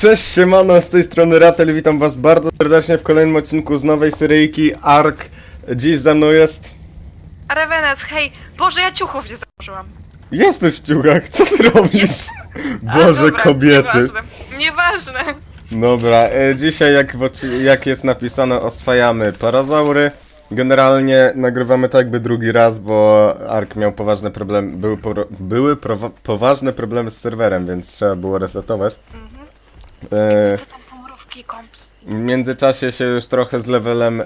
Cześć, siemano, z tej strony Ratel, witam was bardzo serdecznie w kolejnym odcinku z nowej seryjki ARK. Dziś ze mną jest... Revenant, hej! Boże, ja ciuchów nie założyłam. Jesteś w ciuchach, co ty robisz? A, Boże, dobra, kobiety. Nieważne. nieważne. Dobra, e, dzisiaj jak, w odci- jak jest napisane oswajamy parazaury. Generalnie nagrywamy tak jakby drugi raz, bo ARK miał poważne problemy, były, poro- były prowa- poważne problemy z serwerem, więc trzeba było resetować. E, tam są mrówki, kompi? W międzyczasie się już trochę z levelem. E,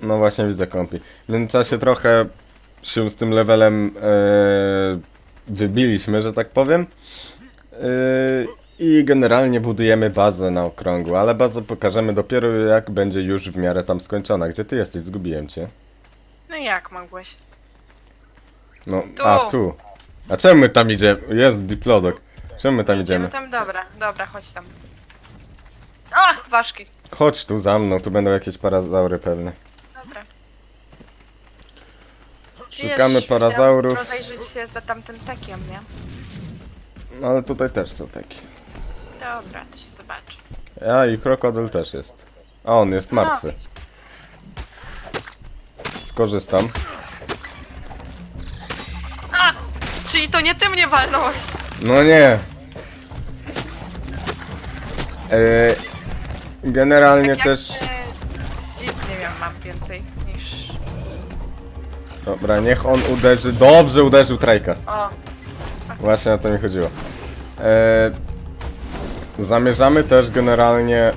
no właśnie widzę kompi. W międzyczasie trochę się z tym levelem e, wybiliśmy, że tak powiem. E, I generalnie budujemy bazę na okrągło, ale bazę pokażemy dopiero jak będzie już w miarę tam skończona. Gdzie ty jesteś? Zgubiłem cię. No jak mogłeś? No, Tu. a tu. A czemu my tam idziemy? Jest diplodok. Czemu my tam idziemy? tam, dobra, dobra, chodź tam. O, ważki. Chodź tu za mną, tu będą jakieś parazaury pewnie. Dobra. Szukamy Wiesz, parazaurów. chciałam rozejrzeć się za tamtym tekiem, nie? No ale tutaj też są takie. Dobra, to się zobaczy. A i krokodyl też jest. A on jest martwy. Skorzystam. A! Czyli to nie ty mnie walnąłeś. No nie! E, generalnie Tak też. jakby Nic nie wiem, mam więcej niż... Dobra, niech on uderzy. Dobrze uderzył trajka. O, Właśnie o to mi chodziło. E, zamierzamy też generalnie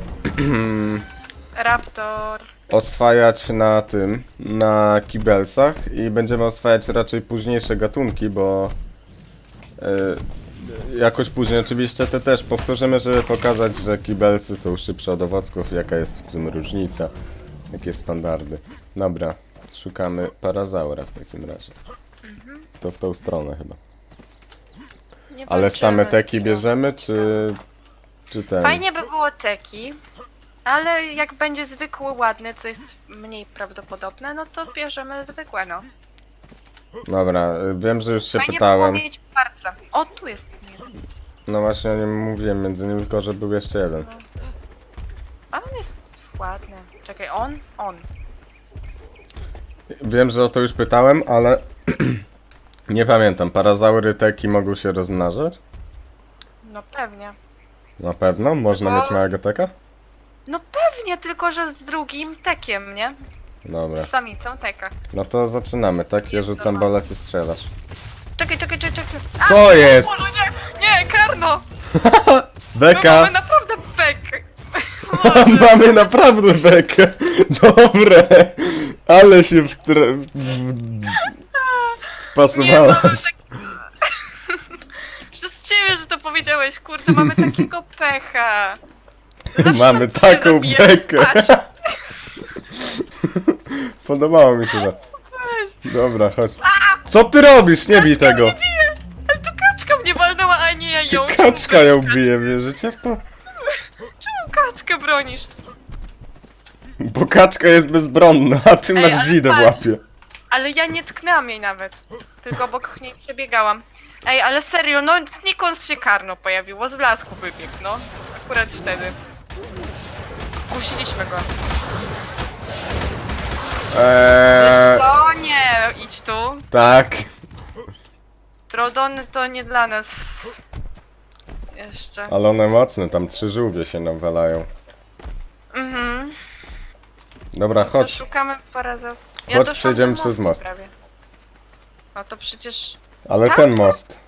raptor. oswajać na tym, na kibelcach i będziemy oswajać raczej późniejsze gatunki, bo e, jakoś później oczywiście te też powtórzymy, żeby pokazać, że kibelcy są szybsze od owocków, jaka jest w tym różnica, jakie standardy. Dobra, szukamy parazaura w takim razie. To w tą stronę chyba. Nie Ale same teki bierzemy, czy, czy ten? Fajnie by było teki, ale jak będzie zwykły ładny, co jest mniej prawdopodobne, no to bierzemy zwykłe, no. Dobra, wiem, że już się Fajnie pytałem. by było mieć parca. O, tu jest. No właśnie o nim mówiłem między innymi, tylko że był jeszcze jeden. A on jest ładny. Czekaj, on? On. Wiem, że o to już pytałem, ale nie pamiętam. Parazaury teki mogą się rozmnażać? No pewnie. Na pewno? Można No. mieć małego teka? No pewnie, tylko że z drugim tekiem, nie? Dobra. Z samicą teka. No to zaczynamy, tak? Ja rzucam balety, strzelasz. Czekaj, czekaj, czekaj, czekaj. Co jest? Boże, nie! Nie, Karno! My Beka! mamy naprawdę bekę. Mamy naprawdę bekę! Dobre! Ale się wtra... w- w- Nie, wpasowałaś. tak... Przez ciebie, że to powiedziałeś, kurde, mamy takiego pecha. Zawsze Mamy ciebie taką zabijemy. bekę! Patrz, Podobało mi się to. weź. Dobra, chodź. Co ty robisz? Nie bij tego! Ale ją. Kaczka ją bije, wierzycie w to? Czemu kaczkę bronisz? Bo kaczka jest bezbronna, a ty Ej, masz ale zidę w patrz. łapie. Ale ja nie tknęłam jej nawet. Tylko obok niej przebiegałam. Ej, ale serio, no znikąd się karno pojawiło, z blasku wybiegł, no. Akurat wtedy. Zkusiliśmy go. Eee, To nie, idź tu. tak. Trodony to nie dla nas. Jeszcze. Ale one mocne, tam trzy żółwie się nawalają. Mhm. Dobra, To chodź. szukamy paraza. Chodź, doszłam przejdziemy do przez mostu most. Prawie. No to przecież. Ale Tak? ten most.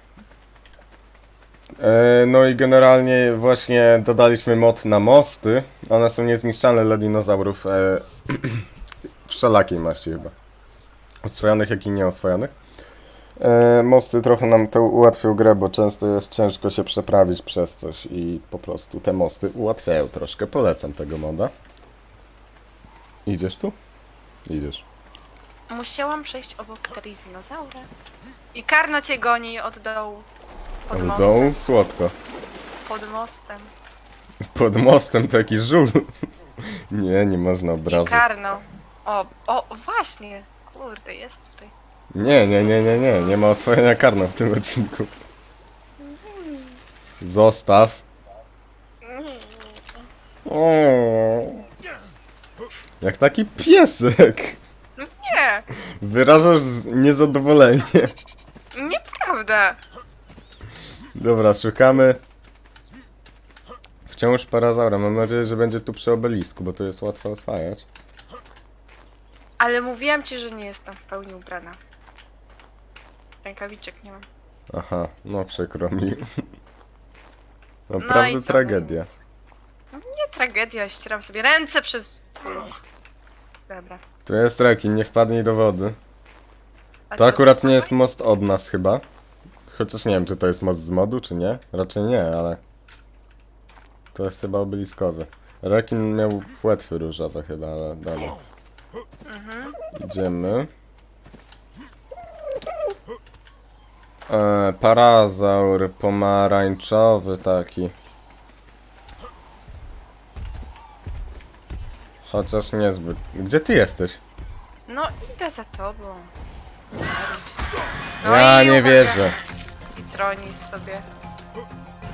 Eee, no i generalnie właśnie dodaliśmy mod na mosty. One są niezniszczalne dla dinozaurów. Eee, wszelakiej maści chyba. Oswojonych, jak i nieoswojonych. Eee, mosty trochę nam to ułatwią grę, bo często jest ciężko się przeprawić przez coś i po prostu te mosty ułatwiają troszkę. Polecam tego moda. Idziesz tu? Idziesz. Musiałam przejść obok Trizinozaura. I Karno cię goni od dołu. Pod Od mostem. dołu? Słodko. Pod mostem. Pod mostem taki żul. Nie, nie można I obrażać. Karno. O, o, właśnie. Kurde, jest tutaj. Nie, nie, nie, nie, nie. Nie ma oswojenia karno w tym odcinku. Zostaw. O. Jak taki piesek. Nie, Wyrażasz z- niezadowolenie. nieprawda. Dobra, szukamy. Wciąż parazaura. Mam nadzieję, że będzie tu przy obelisku, bo to jest łatwo oswajać. Ale mówiłam ci, że nie jestem w pełni ubrana. Rękawiczek nie mam. Aha, no przykro mi. No Naprawdę co tragedia. powiedzieć? No Nie tragedia, ścieram sobie ręce przez... Dobra. Tu jest rekin, nie wpadnij do wody. A To co, akurat nie jest most od nas chyba. Chociaż nie wiem, czy to jest most z modu, czy nie. Raczej nie, ale... To jest chyba obeliskowy. Rekin miał płetwy różowe chyba, ale dalej. Mhm. Idziemy. E, parazaur pomarańczowy taki. Chociaż niezbyt. Gdzie ty jesteś? No idę za tobą. No ja i nie uwaga. wierzę. I tronis sobie.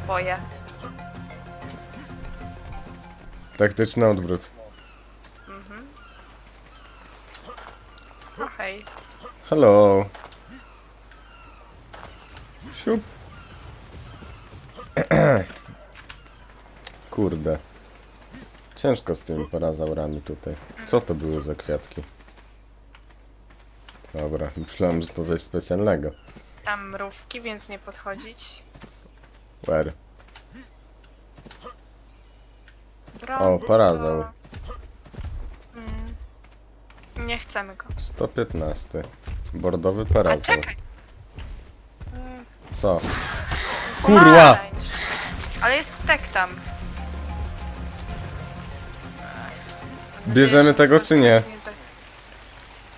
Boję. Taktyczny odwrót. Mhm. Hej. Hello. Siup. Kurde. Ciężko z tymi parazaurami tutaj. Co to były za kwiatki? Dobra, myślałem, że to coś specjalnego. Tam mrówki, więc nie podchodzić. Where? Brązo. parazaur. Mm. Nie chcemy go. 115. Bordowy A parazaur. czekaj. Co? Kurwa! pomarańcz. Ale jest tek tam. Bierzemy tego to czy nie?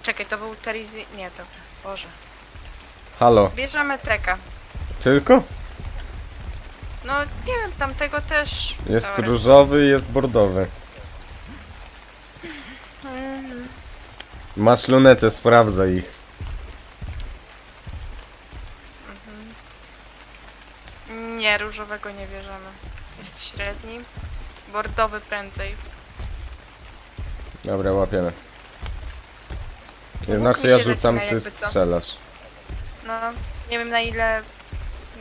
Czekaj, to był Terizi... Nie, dobra. Boże. Halo. Bierzemy teka. Tylko? No, nie wiem, tamtego też... Jest Dobra. różowy i jest bordowy. Mhm. Masz lunetę, sprawdzaj ich. Nie, różowego nie bierzemy. Jest średni. Bordowy prędzej. Dobra, łapiemy. Znaczy ja rzucam, ty jakby co. strzelasz. No, nie wiem na ile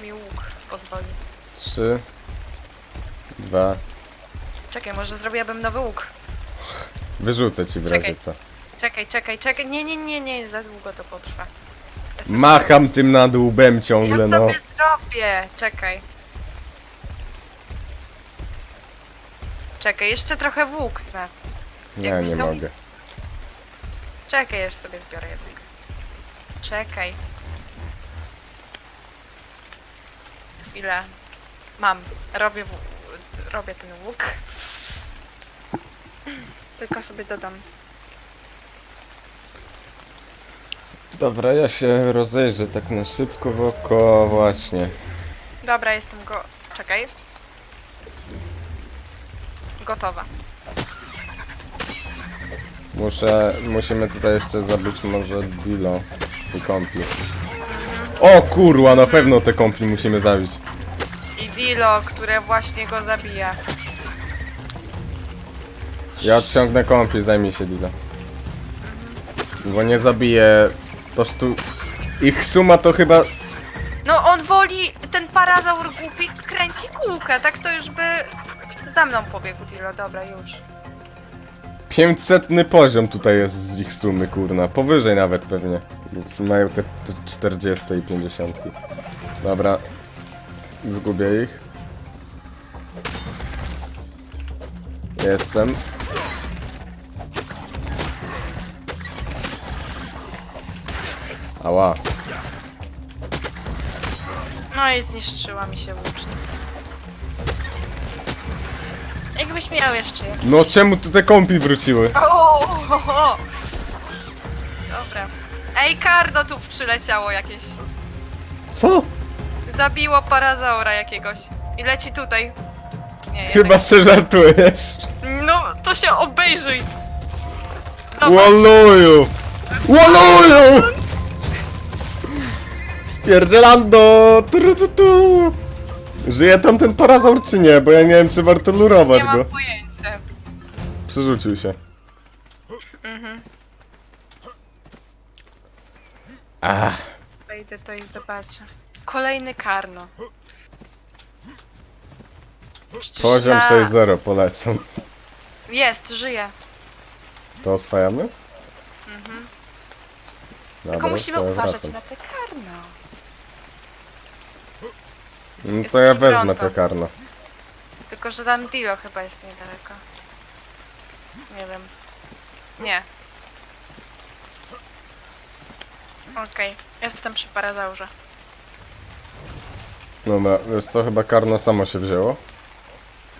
mi łuk pozwoli. Trzy, dwa. Czekaj, może zrobiłabym nowy łuk. Wyrzucę ci w razie Czekaj. co. Czekaj, czekaj, czekaj. Nie, nie, nie, nie, za długo to potrwa. Ja sobie- Macham tym na dół łbem Ja ciągle, no. sobie zrobię. Czekaj. Czekaj, jeszcze trochę. Ja jakbyś nie to- mogę. Czekaj, już sobie zbiorę jednego. Czekaj. Ile? Mam. Robię, w... robię ten łuk. Tylko sobie dodam. Dobra, ja się rozejrzę tak na szybko wokoło, właśnie. Dobra, jestem go. Czekaj. Gotowa. Muszę, musimy tutaj jeszcze zabić może Dilo i kompli. O kurwa, na pewno te kompli musimy zabić. I Dilo, które właśnie go zabija. Ja odciągnę kompli, zajmij się Dilo. Bo nie zabiję, toż tu... Ich suma to chyba... No on woli, ten parazaur głupi kręci kółkę, tak to już by za mną pobiegł Dilo, dobra już. 500 poziom tutaj jest z ich sumy, kurna. Powyżej nawet pewnie. Bo Mają te, te 40 i 50. Dobra. Zgubię ich. Jestem. Ała. No i zniszczyła mi się włócznia. Jakbyś miał jeszcze. No czemu tu te kompli wróciły? O. Dobra. Ej, Kardo tu przyleciało jakieś. Co? Zabiło parazaura jakiegoś. I leci tutaj. Nie, Chyba se żartujesz. jednak- No, to się obejrzyj. Zobacz. Woluju! Woluju! Spierdzielando! Tu, tu. Żyje tam ten parazaur czy nie? Bo ja nie wiem czy warto lurować Nie mam go. pojęcia. przerzucił się. Mhm. Ach, Wejdę to i zobaczę. Kolejny karno. Przecież poziom na- 6-0 polecam. Jest, żyje. To oswajamy? Mhm. Tylko musimy uważać na te karno. No Jest to ja wezmę to karno. Tylko, że tam Dio chyba jest niedaleko. Nie wiem. Nie. Okej, jestem przy parazaurze. Dobra, wiesz co, chyba karno samo się wzięło.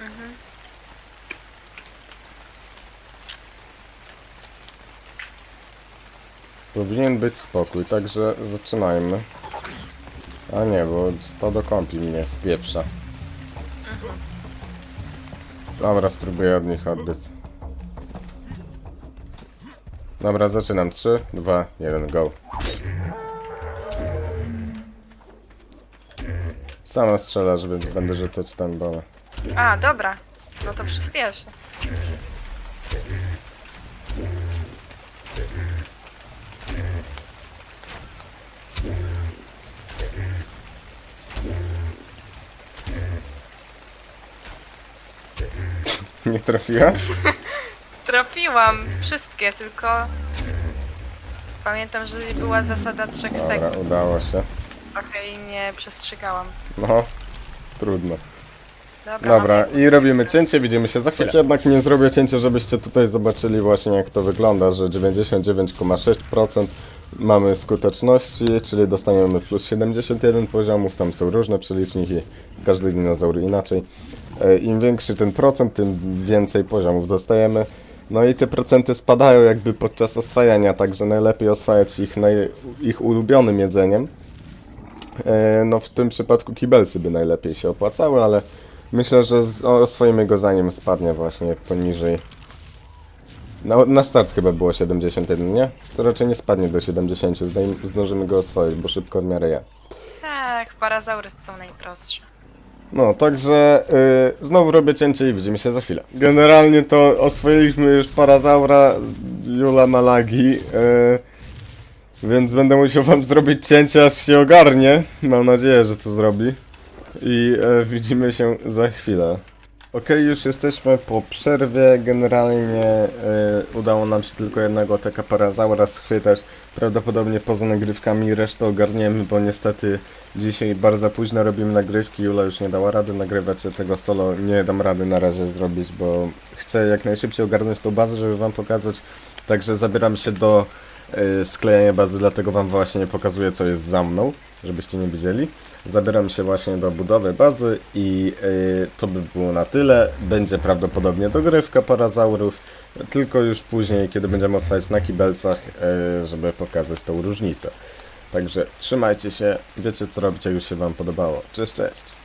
Mhm. Powinien być spokój, także zaczynajmy. A nie, bo stado kąpi mnie w pieprza. Dobra, spróbuję od nich odbyć. Dobra, zaczynam. 3, 2, 1, go. Sama strzelasz, więc będę rzucać ten bole. A, dobra. No to przyspieszę. Nie trafiła? Trafiłam wszystkie, tylko pamiętam, że była zasada trzech Dobra, sekund. udało się. Jej nie przestrzegałam. No, trudno. Dobra, Dobra, i robimy cięcie, widzimy się za chwilę. Jednak nie zrobię cięcia, żebyście tutaj zobaczyli właśnie jak to wygląda, że 99,6% mamy skuteczności, czyli dostaniemy plus 71 poziomów, tam są różne przeliczniki, każdy dinozaur inaczej. E, Im większy ten procent, tym więcej poziomów dostajemy. No i te procenty spadają jakby podczas oswajania, także najlepiej oswajać ich naj, ich ulubionym jedzeniem. E, No w tym przypadku kibelsy by najlepiej się opłacały, ale myślę, że oswoimy go zanim spadnie właśnie poniżej. Na, na start chyba było 71, nie? To raczej nie spadnie do 70, zdaj, zdążymy go oswoić, bo szybko w miarę je. Tak, parazaury są najprostsze. No, także y, znowu robię cięcie i widzimy się za chwilę. Generalnie to oswoiliśmy już Parazaura Jula Malagi, y, więc będę musiał wam zrobić cięcie, aż się ogarnie. Mam nadzieję, że to zrobi. I y, widzimy się za chwilę. Okej, już jesteśmy po przerwie. Generalnie y, udało nam się tylko jednego taka parazaura schwytać. Prawdopodobnie poza nagrywkami resztę ogarniemy, bo niestety dzisiaj bardzo późno robimy nagrywki. Jula już nie dała rady nagrywać tego solo. Nie dam rady na razie zrobić, bo chcę jak najszybciej ogarnąć tą bazę, żeby wam pokazać. Także zabieram się do y, sklejania bazy, dlatego wam właśnie pokazuję co jest za mną, żebyście nie widzieli. Zabieram się właśnie do budowy bazy i y, to by było na tyle. Będzie prawdopodobnie dogrywka parazaurów, tylko już później, kiedy będziemy oswajać na kibelcach, y, żeby pokazać tą różnicę. Także trzymajcie się, wiecie co robić, jak już się Wam podobało. Cześć, cześć!